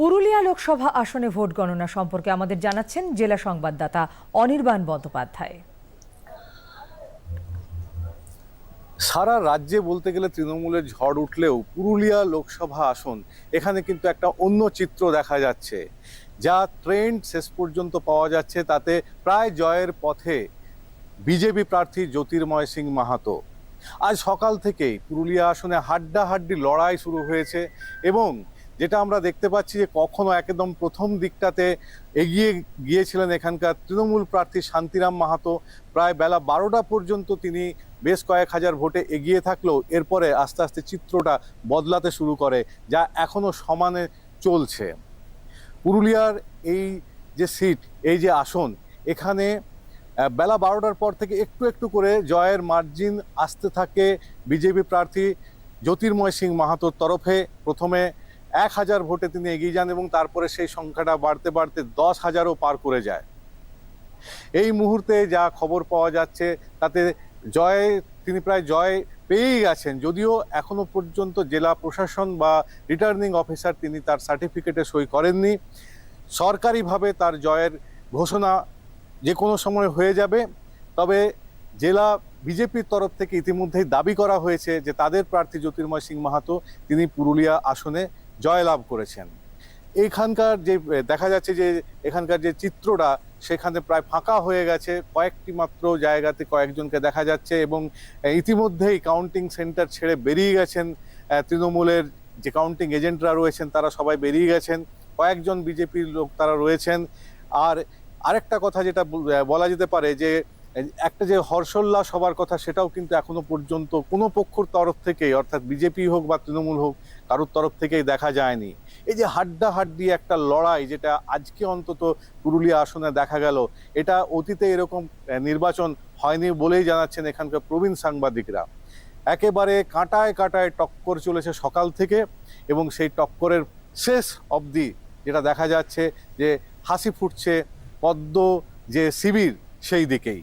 পুরুলিয়া লোকসভা আসনে ভোট গণনা সম্পর্কে আমাদের জানাচ্ছেন জেলা সংবাদদাতা অনির্বাণ বন্দ্যোপাধ্যায়। সারা রাজ্যে বলতে গেলে তৃণমূলের ঝড় উঠলেও পুরুলিয়া লোকসভা আসন এখানে কিন্তু একটা অন্য চিত্র দেখা যাচ্ছে। যা ট্রেন্ড শেষ পর্যন্ত পাওয়া যাচ্ছে তাতে প্রায় জয়ের পথে বিজেপি প্রার্থী জ্যোতির্ময় সিং মাহাতো। আজ সকাল থেকেই পুরুলিয়া আসনে হাড্ডাহাড্ডি লড়াই শুরু হয়েছে এবং যেটা আমরা দেখতে পাচ্ছি যে কখনো একদম প্রথম দিকটাতে এগিয়ে গিয়েছিলেন এখানকার তৃণমূল প্রার্থী শান্তিরাম মাহাতো। প্রায় বেলা বারোটা পর্যন্ত তিনি বেশ কয়েক হাজার ভোটে এগিয়ে থাকলেও এরপরে আস্তে আস্তে চিত্রটা বদলাতে শুরু করে, যা এখনও সমানে চলছে। পুরুলিয়ার এই যে সিট, এই যে আসন, এখানে বেলা বারোটার পর থেকে একটু একটু করে জয়ের মার্জিন আসতে থাকে বিজেপি প্রার্থী জ্যোতির্ময় সিং মাহাতোর তরফে। প্রথমে এক হাজার ভোটে তিনি এগিয়ে যান এবং তারপরে সেই সংখ্যাটা বাড়তে বাড়তে দশ হাজারও পার করে যায়। এই মুহূর্তে যা খবর পাওয়া যাচ্ছে, তাতে জয়, তিনি প্রায় জয় পেয়েই গেছেন। যদিও এখনও পর্যন্ত জেলা প্রশাসন বা রিটার্নিং অফিসার তিনি তার সার্টিফিকেটে সই করেননি। সরকারিভাবে তার জয়ের ঘোষণা যে কোনো সময় হয়ে যাবে। তবে জেলা বিজেপির তরফ থেকে ইতিমধ্যেই দাবি করা হয়েছে যে তাদের প্রার্থী জ্যোতির্ময় সিং মাহাতো তিনি পুরুলিয়া আসনে জয়লাভ করেছেন। এইখানকার যে, দেখা যাচ্ছে যে, এখানকার যে চিত্রটা, সেখানে প্রায় ফাঁকা হয়ে গেছে। কয়েকটি মাত্র জায়গাতে কয়েকজনকে দেখা যাচ্ছে এবং ইতিমধ্যেই কাউন্টিং সেন্টার ছেড়ে বেরিয়ে গেছেন। তৃণমূলের যে কাউন্টিং এজেন্টরা রয়েছেন, তারা সবাই বেরিয়ে গেছেন। কয়েকজন বিজেপির লোক তারা রয়েছেন। আর আরেকটা কথা যেটা বলা যেতে পারে যে একটা যে হর্ষোল্লাস হবার কথা সেটাও কিন্তু এখনও পর্যন্ত কোনো পক্ষর তরফ থেকেই, অর্থাৎ বিজেপি হোক বা তৃণমূল হোক, কারোর তরফ থেকেই দেখা যায়নি। এই যে হাড্ডা হাড্ডি একটা লড়াই যেটা আজকে অন্তত পুরুলিয়া আসনে দেখা গেল, এটা অতীতে এরকম নির্বাচন হয়নি বলেই জানাচ্ছেন এখানকার প্রবীণ সাংবাদিকরা। একেবারে কাঁটায় কাঁটায় টক্কর চলেছে সকাল থেকে এবং সেই টক্করের শেষ অবধি যেটা দেখা যাচ্ছে যে হাসি ফুটছে পদ্ম যে শিবির সেই দিকেই।